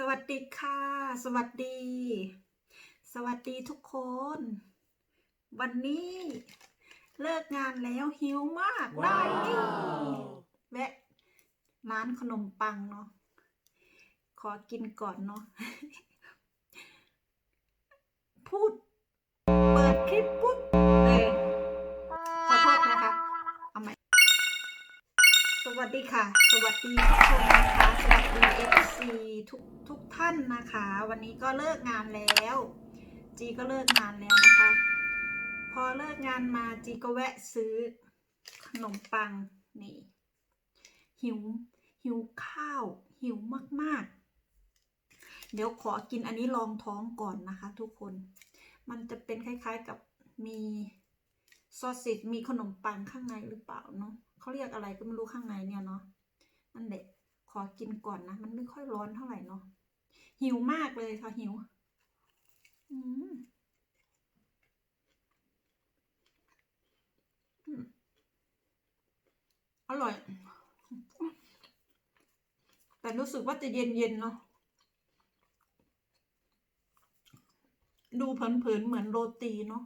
สวัสดีค่ะ สวัสดี สวัสดีทุกคน วันนี้เลิกงานแล้วหิวมากว้าวได้นี่แวะร้านขนมปังเนาะขอกินก่อนเนาะพูด เปิดคลิปปุ๊บ วัสดีค่ะ สวัสดีทุกคนนะคะ สวัสดีเอฟซีทุกทุกท่านนะคะ วันนี้ก็เลิกงานแล้ว จีก็เลิกงานแล้วนะคะ พอเลิกงานมาจีก็แวะซื้อขนมปังนี่ หิว หิวข้าว หิวมากๆ เดี๋ยวขอกินอันนี้ลองท้องก่อนนะคะ ทุกคน มันจะเป็นคล้ายๆกับมีซอสซิสมีขนมปังข้างในหรือเปล่าเนาะ เขาเรียกอะไรก็ไม่รู้ข้างในเนี่ยเนาะนั่นแหละขอกินก่อนนะ มันไม่ค่อยร้อนเท่าไหร่เนาะหิวมากเลยค่ะหิว อืมอืมอร่อย แต่รู้สึกว่าจะเย็นๆเนาะ ดูเผินๆเหมือนโรตีเนาะ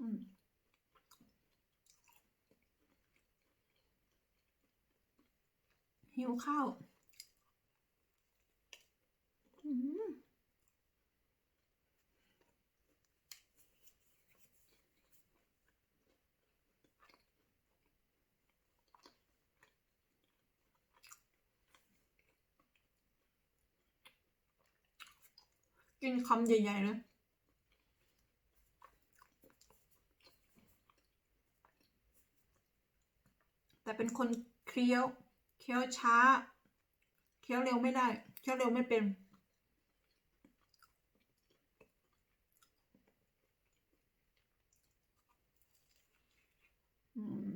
อืม หิวข้าวกินคำใหญ่ๆเลยแต่เป็นคนเคี้ยว คี้ยวช้า เคี้ยวเร็วไม่ได้ เคี้ยวเร็วไม่เป็น อืม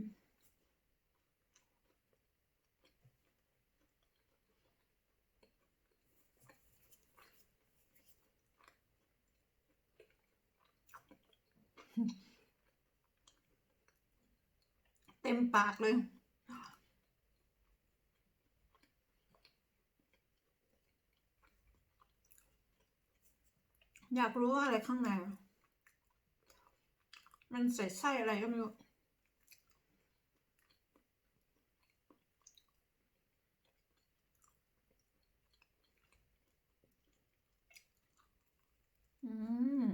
เต็มปากเลย อยากรู้ว่าอะไรข้างใน มันใส่ไส้อะไรก็ไม่รู้ อืม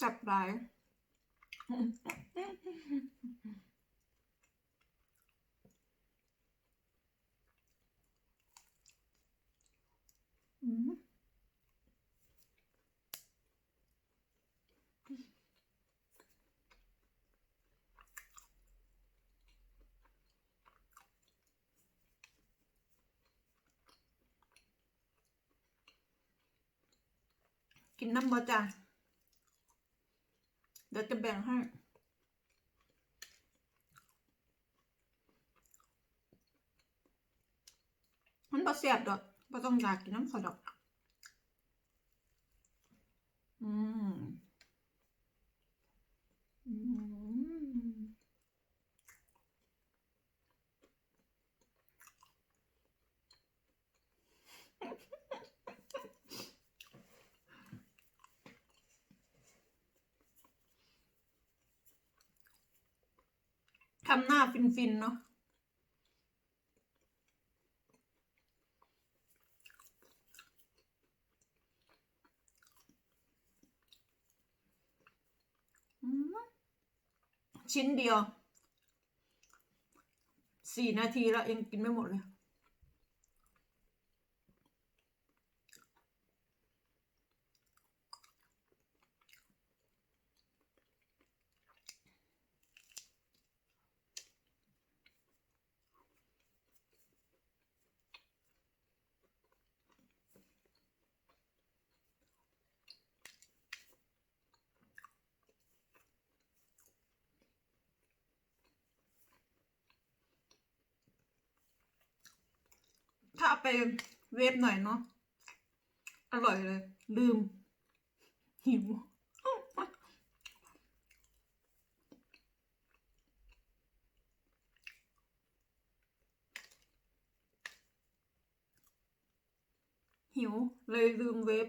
สับหลายอืมกินน้ำบอจ้ะ เดี๋ยวจะแบ่งให้มันบ่เสียบดอกบ่ต้องอยากกินน้ำขอดอก อืม ทำหน้าฟินๆเนาะอืมชิ้นเดียว สี่นาทีแล้วยังกินไม่หมดเลย ถ้าเอาไปเวฟหน่อยเนาะอร่อยเลย ลืม หิวหิวเลยลืมเวฟ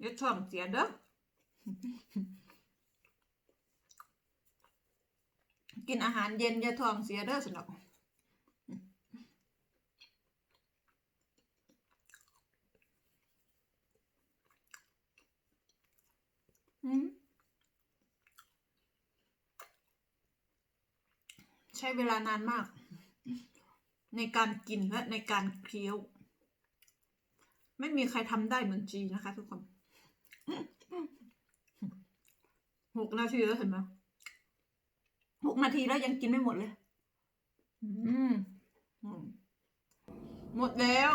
อย่าท้องเสียเด้อกินอาหารเย็นอย่าท้องเสียเด้อสนอกอืมใช้เวลานานมาก ในการกินและในการเคี้ยว ไม่มีใครทำได้เหมือนจีนะคะทุกคน หกนาทีแล้วเห็นไหมหกนาทีแล้วยังกินไม่หมดเลย อืมอืมหมดแล้ว